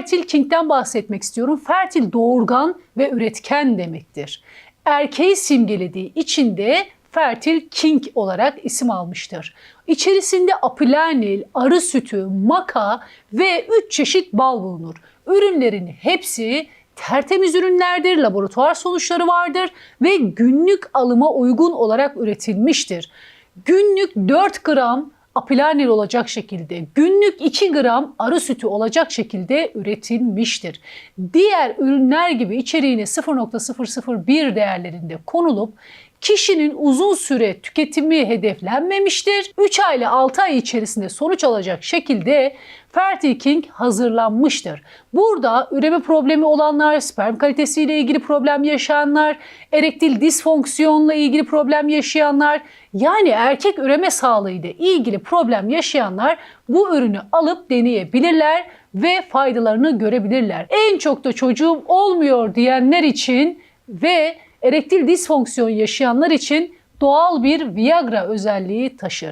Fertil King'den bahsetmek istiyorum. Fertil doğurgan ve üretken demektir. Erkeği simgelediği için de Fertil King olarak isim almıştır. İçerisinde apilanil, arı sütü, maka ve 3 çeşit bal bulunur. Ürünlerin hepsi tertemiz ürünlerdir, laboratuvar sonuçları vardır ve günlük alıma uygun olarak üretilmiştir. Günlük 4 gram apilanil olacak şekilde, günlük 2 gram arı sütü olacak şekilde üretilmiştir. Diğer ürünler gibi içeriğine 0.001 değerlerinde konulup kişinin uzun süre tüketimi hedeflenmemiştir. 3 ay ile 6 ay içerisinde sonuç alacak şekilde Fertil King hazırlanmıştır. Burada üreme problemi olanlar, sperm kalitesiyle ilgili problem yaşayanlar, erektil disfonksiyonla ilgili problem yaşayanlar, yani erkek üreme sağlığıyla ilgili problem yaşayanlar bu ürünü alıp deneyebilirler ve faydalarını görebilirler. En çok da çocuğum olmuyor diyenler için ve erektil disfonksiyon yaşayanlar için doğal bir Viagra özelliği taşır.